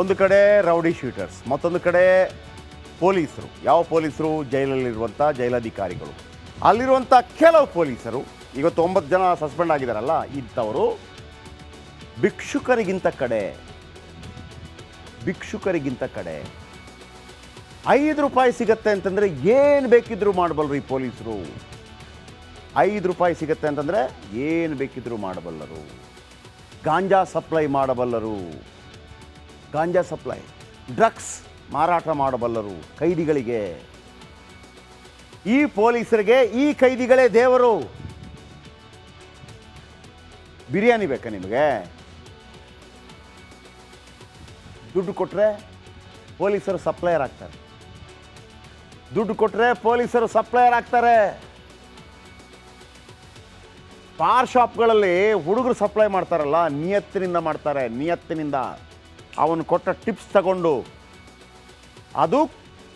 ಒಂದು ಕಡೆ rowdy shooters, ಮತ್ತೊಂದು ಕಡೆ ಪೊಲೀಸರು. ಯಾವ ಪೊಲೀಸರು? ಜೈಲಲ್ಲಿರುವಂಥ ಜೈಲಾಧಿಕಾರಿಗಳು. ಅಲ್ಲಿರುವಂಥ ಕೆಲವು ಪೊಲೀಸರು, ಇವತ್ತು ಒಂಬತ್ತು ಜನ ಸಸ್ಪೆಂಡ್ ಆಗಿದ್ದಾರಲ್ಲ ಇಂಥವರು ಭಿಕ್ಷುಕರಿಗಿಂತ ಕಡೆ ಭಿಕ್ಷುಕರಿಗಿಂತ ಕಡೆ ಐದು ರೂಪಾಯಿ ಸಿಗತ್ತೆ ಅಂತಂದರೆ ಏನು ಬೇಕಿದ್ರೂ ಮಾಡಬಲ್ಲರು ಈ ಪೊಲೀಸರು. ಐದು ರೂಪಾಯಿ ಸಿಗತ್ತೆ ಅಂತಂದರೆ ಏನು ಬೇಕಿದ್ರೂ ಮಾಡಬಲ್ಲರು. ಗಾಂಜಾ ಸಪ್ಲೈ ಮಾಡಬಲ್ಲರು. ಗಾಂಜಾ ಸಪ್ಲೈ, ಡ್ರಗ್ಸ್ ಮಾರಾಟ ಮಾಡಬಲ್ಲರು ಕೈದಿಗಳಿಗೆ. ಈ ಪೊಲೀಸರಿಗೆ ಈ ಕೈದಿಗಳೇ ದೇವರು. ಬಿರಿಯಾನಿ ಬೇಕಾ ನಿಮಗೆ? ದುಡ್ಡು ಕೊಟ್ಟರೆ ಪೊಲೀಸರು ಸಪ್ಲೈಯರ್ ಆಗ್ತಾರೆ. ದುಡ್ಡು ಕೊಟ್ಟರೆ ಪೊಲೀಸರು ಸಪ್ಲೈಯರ್ ಆಗ್ತಾರೆ. ಪಾರ್ ಶಾಪ್ಗಳಲ್ಲಿ ಹುಡುಗರು ಸಪ್ಲೈ ಮಾಡ್ತಾರಲ್ಲ, ನಿಯತ್ತಿನಿಂದ ಮಾಡ್ತಾರೆ, ನಿಯತ್ತಿನಿಂದ. ಅವನು ಕೊಟ್ಟ ಟಿಪ್ಸ್ ತಗೊಂಡು. ಅದು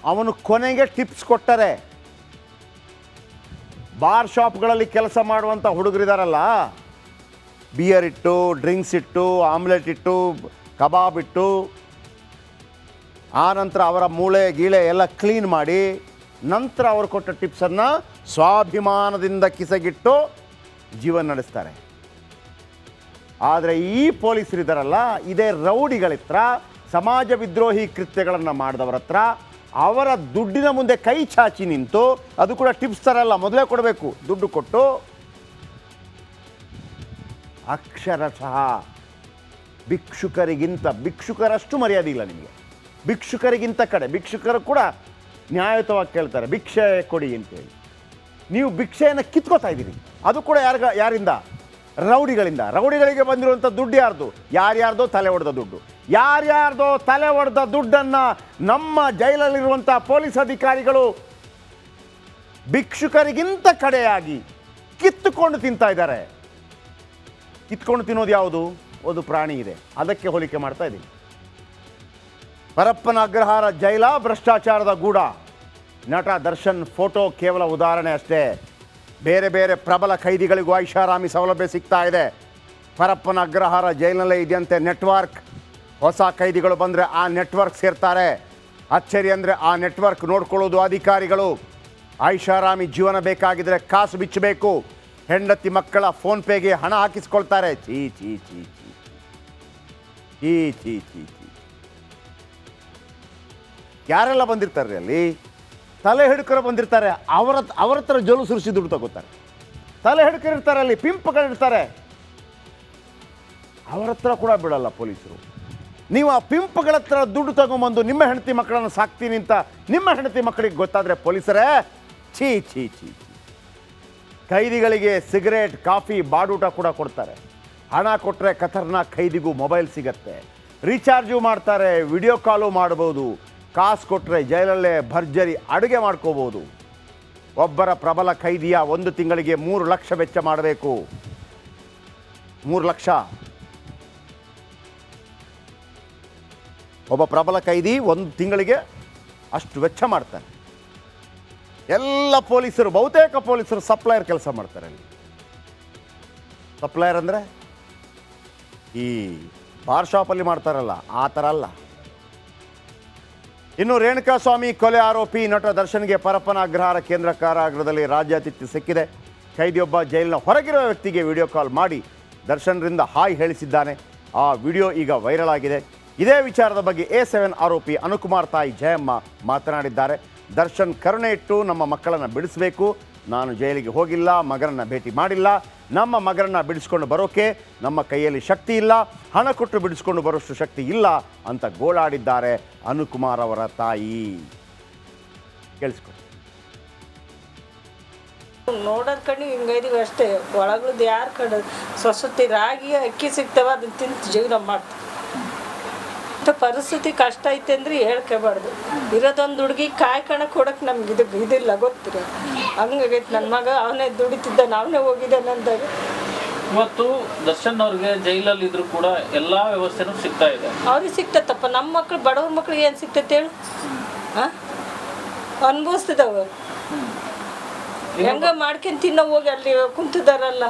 ಅವನು ಕೊನೆಗೆ ಟಿಪ್ಸ್ ಕೊಟ್ಟರೆ. ಬಾರ್ ಶಾಪ್ಗಳಲ್ಲಿ ಕೆಲಸ ಮಾಡುವಂಥ ಹುಡುಗರಿದಾರಲ್ಲ? ಬಿಯರ್ ಇಟ್ಟು, ಡ್ರಿಂಕ್ಸ್ ಇಟ್ಟು, ಆಮ್ಲೆಟ್ ಇಟ್ಟು, ಕಬಾಬ್ ಇಟ್ಟು. ಆ ನಂತರ ಅವರ ಮೂಳೆ, ಗೀಳೆ ಎಲ್ಲ ಕ್ಲೀನ್ ಮಾಡಿ, ನಂತರ ಅವರು ಕೊಟ್ಟ ಟಿಪ್ಸನ್ನು ಸ್ವಾಭಿಮಾನದಿಂದ ಕಿಸಗಿಟ್ಟು ಜೀವನ ನಡೆಸ್ತಾರೆ. ಆದರೆ ಈ ಪೊಲೀಸರಿದ್ದಾರಲ್ಲ ಇದೇ ರೌಡಿಗಳ ಹತ್ರ, ಸಮಾಜ ವಿದ್ರೋಹಿ ಕೃತ್ಯಗಳನ್ನು ಮಾಡಿದವರ ಹತ್ರ, ಅವರ ದುಡ್ಡಿನ ಮುಂದೆ ಕೈ ಚಾಚಿ ನಿಂತು ಅದು ಕೂಡ ಟಿಪ್ಸ್ ಥರ ಮೊದಲೇ ಕೊಡಬೇಕು, ದುಡ್ಡು ಕೊಟ್ಟು. ಅಕ್ಷರಶಃ ಭಿಕ್ಷುಕರಿಗಿಂತ, ಭಿಕ್ಷುಕರಷ್ಟು ಮರ್ಯಾದೆ ಇಲ್ಲ ನಿಮಗೆ. ಭಿಕ್ಷುಕರಿಗಿಂತ ಕಡೆ, ಭಿಕ್ಷುಕರು ಕೂಡ ನ್ಯಾಯಯುತವಾಗಿ ಕೇಳ್ತಾರೆ, ಭಿಕ್ಷೆ ಕೊಡಿ ಅಂತೇಳಿ. ನೀವು ಭಿಕ್ಷೆಯನ್ನು ಕಿತ್ಕೋತಾ ಇದ್ದೀರಿ. ಅದು ಕೂಡ ಯಾರಿಗ ಯಾರಿಂದ? ರೌಡಿಗಳಿಂದ, ರೌಡಿಗಳಿಗೆ ಬಂದಿರುವಂಥ ದುಡ್ಡು ಯಾರ್ದು? ಯಾರ್ಯಾರ್ದೋ ತಲೆ ಹೊಡೆದ ದುಡ್ಡು. ಯಾರ್ಯಾರ್ದೋ ತಲೆ ಹೊಡೆದ ದುಡ್ಡನ್ನು ನಮ್ಮ ಜೈಲಲ್ಲಿರುವಂಥ ಪೊಲೀಸ್ ಅಧಿಕಾರಿಗಳು ಭಿಕ್ಷುಕರಿಗಿಂತ ಕಡೆಯಾಗಿ ಕಿತ್ತುಕೊಂಡು ತಿಂತಾ ಇದ್ದಾರೆ. ಕಿತ್ಕೊಂಡು ತಿನ್ನೋದು ಯಾವುದು? ಒಂದು ಪ್ರಾಣಿ ಇದೆ. ಅದಕ್ಕೆ ಹೋಲಿಕೆ ಮಾಡ್ತಾ ಇದ್ದೀನಿ. ಪರಪ್ಪನ ಅಗ್ರಹಾರ ಜೈಲ ಭ್ರಷ್ಟಾಚಾರದ ಗೂಡ. ನಟ ದರ್ಶನ್ ಫೋಟೋ ಕೇವಲ ಉದಾಹರಣೆ ಅಷ್ಟೇ. ಬೇರೆ ಬೇರೆ ಪ್ರಬಲ ಖೈದಿಗಳಿಗೂ ಐಷಾರಾಮಿ ಸೌಲಭ್ಯ ಸಿಗ್ತಾ ಇದೆ. ಪರಪ್ಪನ ಅಗ್ರಹಾರ ಜೈಲಿನಲ್ಲೇ ಇದೆಯಂತೆ ನೆಟ್ವರ್ಕ್. ಹೊಸ ಖೈದಿಗಳು ಬಂದರೆ ಆ ನೆಟ್ವರ್ಕ್ ಸೇರ್ತಾರೆ. ಅಚ್ಚರಿ ಅಂದರೆ ಆ ನೆಟ್ವರ್ಕ್ ನೋಡ್ಕೊಳ್ಳೋದು ಅಧಿಕಾರಿಗಳು. ಐಷಾರಾಮಿ ಜೀವನ ಬೇಕಾಗಿದ್ರೆ ಕಾಸು ಬಿಚ್ಚಬೇಕು. ಹೆಂಡತಿ ಮಕ್ಕಳ ಫೋನ್ಪೇಗೆ ಹಣ ಹಾಕಿಸ್ಕೊಳ್ತಾರೆ. ಚೀ ಚೀ ಚೀ ಚೀ ಚೀ ಚೀ ಚೀ ಚೀ ಯಾರೆಲ್ಲ ಬಂದಿರ್ತಾರೆ ಅಲ್ಲಿ? ತಲೆ ಹಿಡ್ಕರು ಬಂದಿರ್ತಾರೆ, ಅವರ ಅವರ ಹತ್ರ ಜೋಲು ಸುರಿಸಿ ದುಡ್ಡು ತಗೋತಾರೆ. ತಲೆ ಹಿಡ್ಕರಿರ್ತಾರೆ ಅಲ್ಲಿ ಪಿಂಪ್ಗಳಿರ್ತಾರೆ. ಅವರ ಹತ್ರ ಕೂಡ ಬಿಡಲ್ಲ ಪೊಲೀಸರು. ನೀವು ಆ ಪಿಂಪ್ಗಳ ಹತ್ರ ದುಡ್ಡು ತಗೊಂಬಂದು ನಿಮ್ಮ ಹೆಂಡತಿ ಮಕ್ಕಳನ್ನು ಸಾಕ್ತೀನಿ ಅಂತ ನಿಮ್ಮ ಹೆಂಡತಿ ಮಕ್ಕಳಿಗೆ ಗೊತ್ತಾದರೆ ಪೊಲೀಸರೇ, ಛೀ ಛೀ ಛೀ ಖೈದಿಗಳಿಗೆ ಸಿಗರೇಟ್, ಕಾಫಿ, ಬಾಡೂಟ ಕೂಡ ಕೊಡ್ತಾರೆ. ಹಣ ಕೊಟ್ಟರೆ ಖತರ್ನಾಕ್ ಕೈದಿಗೂ ಮೊಬೈಲ್ ಸಿಗತ್ತೆ. ರೀಚಾರ್ಜು ಮಾಡ್ತಾರೆ, ವಿಡಿಯೋ ಕಾಲು ಮಾಡ್ಬೋದು. ಕಾಸು ಕೊಟ್ಟರೆ ಜೈಲಲ್ಲೇ ಭರ್ಜರಿ ಅಡುಗೆ ಮಾಡ್ಕೋಬೋದು. ಒಬ್ಬರ ಪ್ರಬಲ ಖೈದಿಯ ಒಂದು ತಿಂಗಳಿಗೆ ಮೂರು ಲಕ್ಷ ವೆಚ್ಚ ಮಾಡಬೇಕು. ಮೂರು ಲಕ್ಷ. ಒಬ್ಬ ಪ್ರಬಲ ಖೈದಿ ಒಂದು ತಿಂಗಳಿಗೆ ಅಷ್ಟು ವೆಚ್ಚ ಮಾಡ್ತಾನೆ. ಎಲ್ಲ ಪೊಲೀಸರು, ಬಹುತೇಕ ಪೊಲೀಸರು ಸಪ್ಲೈಯರ್ ಕೆಲಸ ಮಾಡ್ತಾರೆ ಅಲ್ಲಿ. ಸಪ್ಲೈಯರ್ ಅಂದರೆ ಈ ಬಾರ್ ಶಾಪಲ್ಲಿ ಮಾಡ್ತಾರಲ್ಲ, ಆ ಥರ ಅಲ್ಲ. ಇನ್ನು ರೇಣುಕಾಸ್ವಾಮಿ ಕೊಲೆ ಆರೋಪಿ ನಟ ದರ್ಶನ್ಗೆ ಪರಪ್ಪನ ಅಗ್ರಹಾರ ಕೇಂದ್ರ ಕಾರಾಗೃಹದಲ್ಲಿ ರಾಜ್ಯಾತಿಥ್ಯ ಸಿಕ್ಕಿದೆ. ಕೈದಿಯೊಬ್ಬ ಜೈಲಿನ ಹೊರಗಿರುವ ವ್ಯಕ್ತಿಗೆ ವಿಡಿಯೋ ಕಾಲ್ ಮಾಡಿ ದರ್ಶನ್ರಿಂದ ಹಾಯ್ ಹೇಳಿಸಿದ್ದಾನೆ. ಆ ವಿಡಿಯೋ ಈಗ ವೈರಲ್ ಆಗಿದೆ. ಇದೇ ವಿಚಾರದ ಬಗ್ಗೆ ಎ ಸೆವೆನ್ ಆರೋಪಿ ಅನುಕುಮಾರ್ ತಾಯಿ ಜಯಮ್ಮ ಮಾತನಾಡಿದ್ದಾರೆ. ದರ್ಶನ್ ಕರುಣೆ ಇಟ್ಟು ನಮ್ಮ ಮಕ್ಕಳನ್ನು ಬಿಡಿಸಬೇಕು. ನಾನು ಜೈಲಿಗೆ ಹೋಗಿಲ್ಲ, ಮಗನನ್ನು ಭೇಟಿ ಮಾಡಿಲ್ಲ. ನಮ್ಮ ಮಗನನ್ನು ಬಿಡಿಸ್ಕೊಂಡು ಬರೋಕೆ ನಮ್ಮ ಕೈಯಲ್ಲಿ ಶಕ್ತಿ ಇಲ್ಲ. ಹಣ ಕೊಟ್ಟು ಬಿಡಿಸ್ಕೊಂಡು ಬರೋಷ್ಟು ಶಕ್ತಿ ಇಲ್ಲ ಅಂತ ಗೋಳಾಡಿದ್ದಾರೆ ಅನುಕುಮಾರ್ ಅವರ ತಾಯಿ. ಕೇಳಿಸ್ಕೊ. ನೋಡೋದ್ ಕಣ್ಣು ಹಿಂಗೈದಿವಿ ಅಷ್ಟೇ. ಒಳಗಳದ್ದು ಯಾರು ಕಡೆ ಸೊಸತಿ ರಾಗಿ ಅಕ್ಕಿ ಸಿಗ್ತವ ಅದನ್ನ ತಿಂತು ಜೀವನ ಮಾಡ್ತೀವಿ ಪರಿಸ್ಥಿತಿ ಕಷ್ಟ ಐತೆ ಅಂದ್ರೆ ಹೇಳ್ಕೋಬಾರ್ದು. ಇರೋದೊಂದು ಹುಡುಗಿ ಕಾಯ್ಕಣ ಕೊಡಕ್ಕೆ ನಮ್ಗೆ ಇದು ಇದಿಲ್ಲ ಗೊತ್ತಿರ ಹಂಗಾಗೈತೆ ನನ್ನ ಮಗ ಅವನೇ ದುಡಿತಿದ್ದ ನಾವನೇ ಹೋಗಿದ್ದೆ ನಂದಾಗ ಇವತ್ತು ದರ್ಶನ್ ಅವ್ರಿಗೆ ಜೈಲಲ್ಲಿ ಇದ್ರು ಕೂಡ ಎಲ್ಲಾ ವ್ಯವಸ್ಥೆನೂ ಸಿಗ್ತಾ ಇದೆ. ಅವ್ರಿಗೆ ಸಿಕ್ತತ್ತಪ್ಪ ನಮ್ಮ ಮಕ್ಳು ಬಡವ್ರ ಮಕ್ಳಿಗೆ ಏನು ಸಿಕ್ತೈತೆ ಹೇಳು? ಹಾಂ? ಅನ್ಭವಿಸ್ತಿದ್ದಾವ. ಹೆಂಗ ಮಾಡ್ಕೊಂಡ್ ತಿನ್ನ ಹೋಗಿ ಅಲ್ಲಿ ಕುಂತಿದಾರಲ್ಲ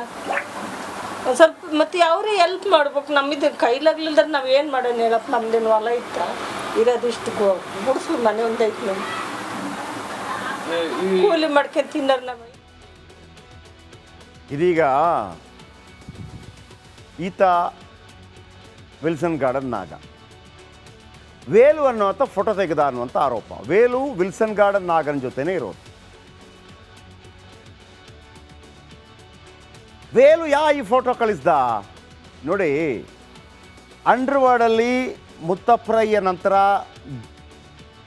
ಒಂದು ಸ್ವಲ್ಪ ಮತ್ತೆ ಅವರೇ ಹೆಲ್ಪ್ ಮಾಡ್ಬೇಕು ನಮ್ಮಿದ್ ಕೈಲಾಗ್ಲಿಲ್ದ್ರೆ ನಾವು ಏನು ಮಾಡೋಣ ಹೇಳಪ್ಪ ನಮ್ದೇನು ಹೊಲ ಇತ್ತ? ಇರೋದಿಷ್ಟು ಗೋ ಗುಡಿಸ್ಲು ಮನೆ ಒಂದೈತೆ ನಮ್ದು ಈ ಕೂಲಿ ಮಾಡ್ಕೊಂಡು ತಿನ್ನಲ್ಲ ಇದೀಗ ಈತ ವಿಲ್ಸನ್ ಗಾರ್ಡನ್ ನಾಗ. ವೇಲು ಅನ್ನುವಂಥ ಫೋಟೋ ತೆಗೆದ ಅನ್ನುವಂಥ ಆರೋಪ. ವೇಲು ವಿಲ್ಸನ್ ಗಾರ್ಡನ್ ನಾಗನ ಜೊತೆನೇ ಇರೋದು. ವೇಲು ಯಾ ಈ ಫೋಟೋ ಕಳಿಸ್ದ? ನೋಡಿ ಅಂಡರ್ವರ್ಡಲ್ಲಿ ಮುತ್ತಪ್ರಯ್ಯ ನಂತರ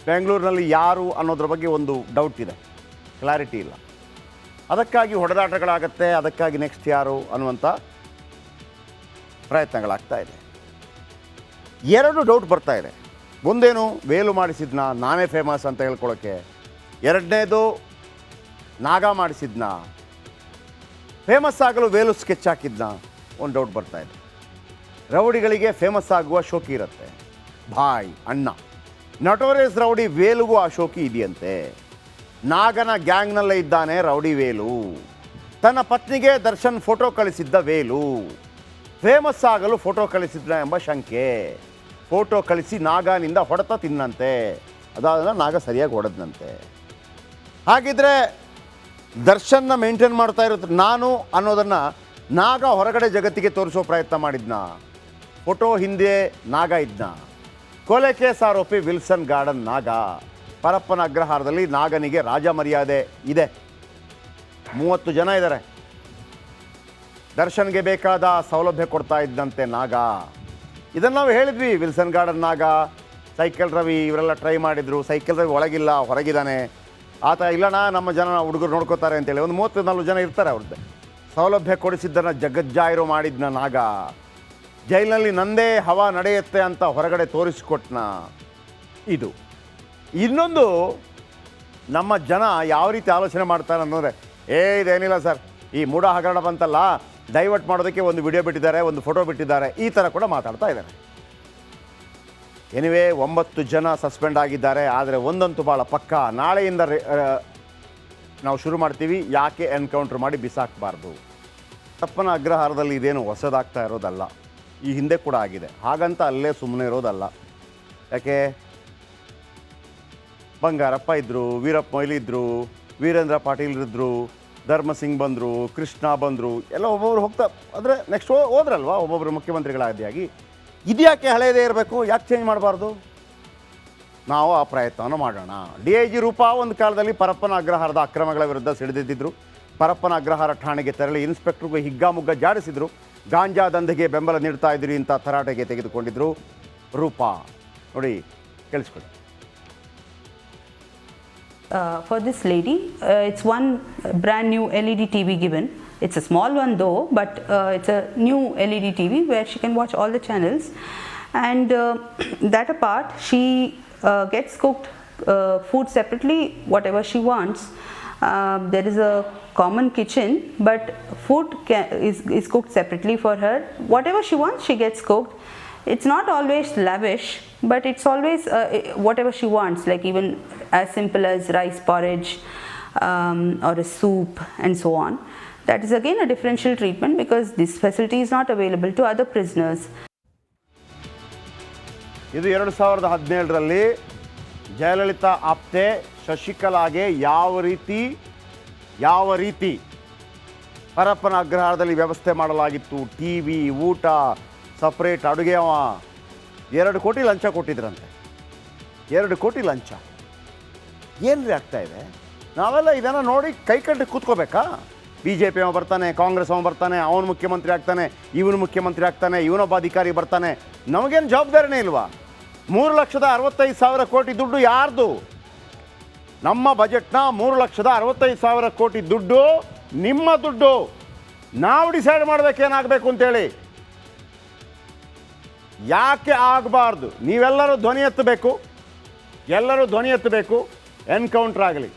ಬೆಂಗಳೂರಿನಲ್ಲಿ ಯಾರು ಅನ್ನೋದ್ರ ಬಗ್ಗೆ ಒಂದು ಡೌಟ್ ಇದೆ. ಕ್ಲಾರಿಟಿ ಇಲ್ಲ. ಅದಕ್ಕಾಗಿ ಹೊಡೆದಾಟಗಳಾಗತ್ತೆ, ಅದಕ್ಕಾಗಿ ನೆಕ್ಸ್ಟ್ ಯಾರು ಅನ್ನುವಂಥ ಪ್ರಯತ್ನಗಳಾಗ್ತಾ ಇದೆ. ಎರಡು ಡೌಟ್ ಬರ್ತಾ ಇದೆ. ಒಂದೇನು, ವೇಲು ಮಾಡಿಸಿದ್ನ, ನಾನೇ ಫೇಮಸ್ ಅಂತ ಹೇಳ್ಕೊಳ್ಳೋಕ್ಕೆ ಎರಡನೇದು, ನಾಗ ಮಾಡಿಸಿದ್ನ ಫೇಮಸ್ ಆಗಲು ವೇಲು ಸ್ಕೆಚ್ ಹಾಕಿದ್ನ, ಒಂದು ಡೌಟ್ ಬರ್ತಾ ಇದೆ. ರೌಡಿಗಳಿಗೆ ಫೇಮಸ್ ಆಗುವ ಶೋಕಿ ಇರುತ್ತೆ. ಬಾಯ್, ಅಣ್ಣ. ನಟೋರಿಯಸ್ ರೌಡಿ ವೇಲುಗೂ ಆ ಶೋಕಿ ಇದೆಯಂತೆ. ನಾಗನ ಗ್ಯಾಂಗ್ನಲ್ಲೇ ಇದ್ದಾನೆ ರೌಡಿ ವೇಲು. ತನ್ನ ಪತ್ನಿಗೆ ದರ್ಶನ್ ಫೋಟೋ ಕಳಿಸಿದ್ದ ವೇಲು. ಫೇಮಸ್ ಆಗಲು ಫೋಟೋ ಕಳಿಸಿದ್ನ ಎಂಬ ಶಂಕೆ. ಫೋಟೋ ಕಳಿಸಿ ನಾಗನಿಂದ ಹೊಡೆತ ತಿನ್ನಂತೆ. ಅದಾದ ನಾಗ ಸರಿಯಾಗಿ ಹೊಡೆದ್ನಂತೆ. ಹಾಗಿದ್ರೆ ದರ್ಶನ್ನ ಮೇಂಟೈನ್ ಮಾಡ್ತಾ ಇರೋದು ನಾನು ಅನ್ನೋದನ್ನು ನಾಗ ಹೊರಗಡೆ ಜಗತ್ತಿಗೆ ತೋರಿಸೋ ಪ್ರಯತ್ನ ಮಾಡಿದ್ನ? ಫೋಟೋ ಹಿಂದೆ ನಾಗ ಇದ್ನ? ಕೊಲೆ ಕೇಸ್ ಆರೋಪಿ ವಿಲ್ಸನ್ ಗಾರ್ಡನ್ ನಾಗ. ಪರಪ್ಪನ ಅಗ್ರಹಾರದಲ್ಲಿ ನಾಗನಿಗೆ ರಾಜ ಮರ್ಯಾದೆ ಇದೆ. ಮೂವತ್ತು ಜನ ಇದ್ದಾರೆ. ದರ್ಶನ್ಗೆ ಬೇಕಾದ ಸೌಲಭ್ಯ ಕೊಡ್ತಾ ಇದ್ದಂತೆ ನಾಗ. ಇದನ್ನು ನಾವು ಹೇಳಿದ್ವಿ, Wilson Garden Naga. Cycle Ravi ಇವರೆಲ್ಲ ಟ್ರೈ ಮಾಡಿದ್ರು. ಸೈಕಲ್ ರವಿ ಒಳಗಿಲ್ಲ, ಹೊರಗಿದ್ದಾನೆ. ಆತ, ಇಲ್ಲಣ್ಣ, ನಮ್ಮ ಜನ ಹುಡುಗರು ನೋಡ್ಕೋತಾರೆ ಅಂತೇಳಿ. ಒಂದು ಮೂವತ್ತು ನಾಲ್ಕು ಜನ ಇರ್ತಾರೆ ಅವ್ರದ್ದು. ಸೌಲಭ್ಯ ಕೊಡಿಸಿದ್ದನ್ನು ಜಗಜ್ಜಾಯಿರು ಮಾಡಿದ್ನ ನಾಗ. ಜೈಲಿನಲ್ಲಿ ನಂದೇ ಹವಾ ನಡೆಯುತ್ತೆ ಅಂತ ಹೊರಗಡೆ ತೋರಿಸಿಕೊಟ್ನ ಇದು. ಇನ್ನೊಂದು, ನಮ್ಮ ಜನ ಯಾವ ರೀತಿ ಆಲೋಚನೆ ಮಾಡ್ತಾರೆ ಅನ್ನೋದ್ರೆ, ಏ, ಇದೇನಿಲ್ಲ ಸರ್, ಈ ಮೂಢ ಹಗರಣ ಬಂತಲ್ಲ, ಡೈವರ್ಟ್ ಮಾಡೋದಕ್ಕೆ ಒಂದು ವಿಡಿಯೋ ಬಿಟ್ಟಿದ್ದಾರೆ, ಒಂದು ಫೋಟೋ ಬಿಟ್ಟಿದ್ದಾರೆ, ಈ ಥರ ಕೂಡ ಮಾತಾಡ್ತಾ ಇದ್ದಾರೆ ಎನಿವೇ, ಒಂಬತ್ತು ಜನ ಸಸ್ಪೆಂಡ್ ಆಗಿದ್ದಾರೆ, ಆದರೆ ಒಂದಂತೂ ಭಾಳ ಪಕ್ಕ. ನಾಳೆಯಿಂದ ನಾವು ಶುರು ಮಾಡ್ತೀವಿ, ಯಾಕೆ ಎನ್ಕೌಂಟ್ರ್ ಮಾಡಿ ಬಿಸಾಕಬಾರ್ದು? ತಪ್ಪನ ಅಗ್ರಹಾರದಲ್ಲಿ ಇದೇನು ಹೊಸದಾಗ್ತಾ ಇರೋದಲ್ಲ. ಈ ಹಿಂದೆ ಕೂಡ ಆಗಿದೆ. ಹಾಗಂತ ಅಲ್ಲೇ ಸುಮ್ಮನೆ ಇರೋದಲ್ಲ. ಯಾಕೆ? ಬಂಗಾರಪ್ಪ ಇದ್ದರು ವೀರಪ್ಪ ಮೊಯ್ಲಿ ಇದ್ದರು ವೀರೇಂದ್ರ ಪಾಟೀಲ್ ಇದ್ದರು ಧರ್ಮ ಸಿಂಗ್ ಬಂದರು, ಕೃಷ್ಣ ಬಂದರು, ಎಲ್ಲ ಒಬ್ಬೊಬ್ರು ಹೋಗ್ತಾ ಅಂದರೆ ನೆಕ್ಸ್ಟ್ ಹೋದ್ರಲ್ವಾ ಒಬ್ಬೊಬ್ಬರು ಮುಖ್ಯಮಂತ್ರಿಗಳಾದಿಯಾಗಿ ಇದ್ಯಾಕೆ ಹಳೆಯದೇ ಇರಬೇಕು? ಯಾಕೆ ಚೇಂಜ್ ಮಾಡಬಾರ್ದು? ನಾವು ಆ ಪ್ರಯತ್ನವನ್ನು ಮಾಡೋಣ. ಡಿ ಐ ಜಿ ರೂಪಾ ಒಂದು ಕಾಲದಲ್ಲಿ ಪರಪ್ಪನ ಅಗ್ರಹಾರದ ಅಕ್ರಮಗಳ ವಿರುದ್ಧ ಸಿಡಿದಿದ್ದರು ಪರಪ್ಪನ ಅಗ್ರಹಾರ ಠಾಣೆಗೆ ತೆರಳಿ ಇನ್ಸ್ಪೆಕ್ಟರ್ಗೂ ಹಿಗ್ಗಾಮುಗ್ಗ ಜಾಡಿಸಿದ್ರು ಗಾಂಜಾ ದಂಧೆಗೆ ಬೆಂಬಲ ನೀಡ್ತಾ ಇದ್ದೀರಿ ಅಂತ ತರಾಟೆಗೆ ತೆಗೆದುಕೊಂಡಿದ್ರು ರೂಪಾ ನೋಡಿ ಕೇಳಿಸ್ಕೊಳ್ಳಿ uh, for this lady. Uh, it's one brand new LED TV given. It's a small one though, but uh, it's a new LED TV where she can watch all the channels. And uh, that apart, she uh, gets cooked uh, food separately, whatever she wants. Uh, there is a common kitchen, but food ca- is, is cooked separately for her. Whatever she wants, she gets cooked it's not always lavish but it's always uh, whatever she wants like even as simple as rice porridge um, or a soup and so on that is again a differential treatment because this facility is not available to other prisoners ಇದು ಎರಡು ಸಾವಿರದ ಹದಿನೇಳರಲ್ಲಿ ಜಯಲಲಿತಾ ಆಪ್ತೆ ಶಶಿಕಲಾಗೆ ಯಾವ ರೀತಿ ಯಾವ ರೀತಿ ಪರಪ್ಪನ ಅಗ್ರಹಾರದಲ್ಲಿ ವ್ಯವಸ್ಥೆ ಮಾಡಲಾಗಿತ್ತು? ಟಿ ವಿ ಊಟ ಸಪ್ರೇಟ್ ಅಡುಗೆ, ಅವ ಎರಡು ಕೋಟಿ ಲಂಚ ಕೊಟ್ಟಿದ್ರಂತೆ. ಎರಡು ಕೋಟಿ ಲಂಚ. ಏನು ರೀ ಆಗ್ತಾ ಇದೆ? ನಾವೆಲ್ಲ ಇದನ್ನು ನೋಡಿ ಕೈ ಕಂಡು ಕೂತ್ಕೋಬೇಕಾ? ಬಿ ಜೆ ಪಿ ಅವ ಬರ್ತಾನೆ, ಕಾಂಗ್ರೆಸ್ ಅವ ಬರ್ತಾನೆ, ಅವನು ಮುಖ್ಯಮಂತ್ರಿ ಆಗ್ತಾನೆ, ಇವನು ಮುಖ್ಯಮಂತ್ರಿ ಆಗ್ತಾನೆ, ಇವನೊಬ್ಬ ಅಧಿಕಾರಿ ಬರ್ತಾನೆ. ನಮಗೇನು ಜವಾಬ್ದಾರಿನೇ ಇಲ್ವಾ? ಮೂರು ಲಕ್ಷದ ಅರವತ್ತೈದು ಸಾವಿರ ಕೋಟಿ ದುಡ್ಡು ಯಾರ್ದು? ನಮ್ಮ ಬಜೆಟ್ನ ಮೂರು ಲಕ್ಷದ ಅರವತ್ತೈದು ಸಾವಿರ ಕೋಟಿ ದುಡ್ಡು, ನಿಮ್ಮ ದುಡ್ಡು. ನಾವು ಡಿಸೈಡ್ ಮಾಡಬೇಕೇನಾಗಬೇಕು ಅಂತೇಳಿ. ಯಾಕೆ ಆಗಬಾರ್ದು? ನೀವೆಲ್ಲರೂ ಧ್ವನಿ ಎತ್ತಬೇಕು. ಎಲ್ಲರೂ ಧ್ವನಿ ಎತ್ತಬೇಕು. ಎನ್ಕೌಂಟರ್ ಆಗಲಿ.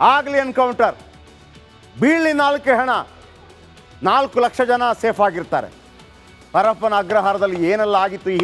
ಆಗಲಿ ಎನ್ಕೌಂಟರ್. ಬೀಳಿ ನಾಲ್ಕು ಹಣ. ನಾಲ್ಕು ಲಕ್ಷ ಜನ ಸೇಫ್ ಆಗಿರ್ತಾರೆ. ಪರಪ್ಪನ ಅಗ್ರಹಾರದಲ್ಲಿ ಏನೆಲ್ಲ ಆಗಿತ್ತು ಈ